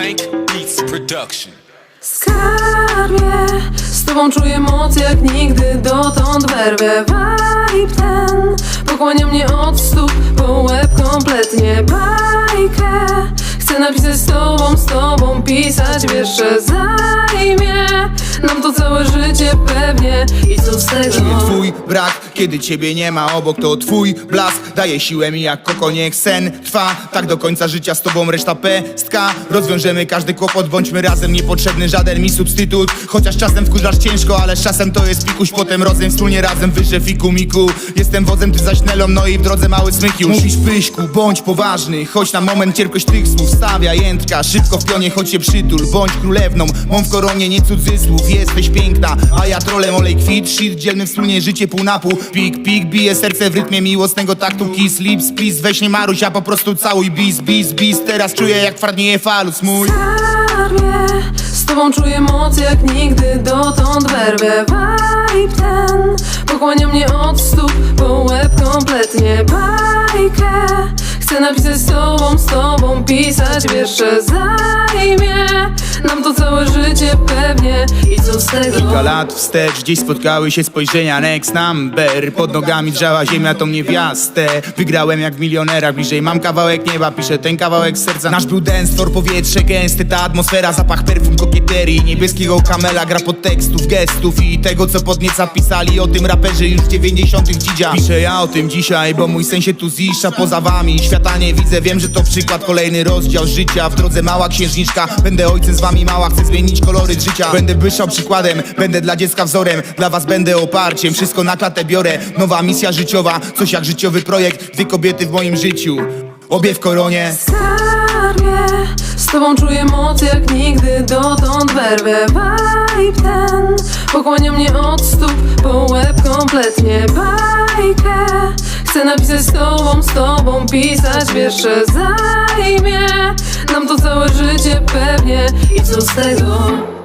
Production. Skarbie, z tobą czuję moc jak nigdy dotąd. Werwę Vibe ten. Pokłania mnie od stóp po łeb kompletnie. Bajkę Chcę napisać z tobą, z tobą pisać. Wiersze zajmie Nam to całe życie pewnie. I co z tego? Czuję twój brak, kiedy ciebie nie ma obok To twój blask. Daje siłę mi jak koko Niech sen trwa, tak do końca życia z tobą reszta pestka. Rozwiążemy każdy kłopot, bądźmy razem Niepotrzebny. Żaden mi substytut. Chociaż czasem wkurzasz ciężko, ale z czasem to jest pikuś Potem rozem wspólnie razem wyżej fiku miku. Jestem wodzem, ty zaś Nelą, no i w drodze mały smyk już. Mówisz pyśku, bądź poważny. Choć na moment cierpkość tych słów stawia jędrka Szybko w pionie, choć się przytul. Bądź królewną, mą w koronie nie cudzysłów Jesteś piękna, a ja trolem olej kwit. Shit, dzielmy wspólnie życie pół na pół. Pik, pik, bije serce w rytmie miłosnego taktu. Kiss, lips, please, weź nie maruś A po prostu całuj. Bis, bis, bis. Teraz czuję jak twardnieje falus mój. Z tobą czuję moc jak nigdy dotąd. Werwę Vibe ten. Pokłania mnie od stóp po łeb kompletnie. Bajkę Chcę napisać z tobą, z tobą pisać. Wiersze zajmie Nam to całe życie pewnie. I co z tego? Kilka lat wstecz, gdzieś spotkały się spojrzenia. Next number, pod nogami drzała ziemia tą niewiastę Wygrałem jak w milionerach, bliżej mam kawałek nieba. Piszę ten kawałek serca. Nasz był floor, powietrze gęste Ta atmosfera, zapach perfum, kokieterii. Niebieskiego kamela, gra podtekstów, gestów. I tego co podnieca pisali o tym raperzy już w 90 dzidzia Piszę ja o tym dzisiaj, bo mój sen się tu ziszcza poza wami. Świata nie widzę, wiem, że to przykład Kolejny rozdział życia, w drodze mała księżniczka. Będę ojcem z wami mała, chcę zmienić kolory życia. Będę błyszczał przykładem, będę dla dziecka wzorem. Dla was będę oparciem, wszystko na klatę biorę. Nowa misja życiowa, coś jak życiowy projekt. Dwie kobiety w moim życiu, obie w koronie. Skarbie Z tobą czuję moc jak nigdy dotąd. Werwę Vibe ten pokłania mnie od stóp po łeb kompletnie bajkę. Chcę napisać z tobą, z tobą pisać wiersze zajmie Nam to całe życie pewnie. I co z tego?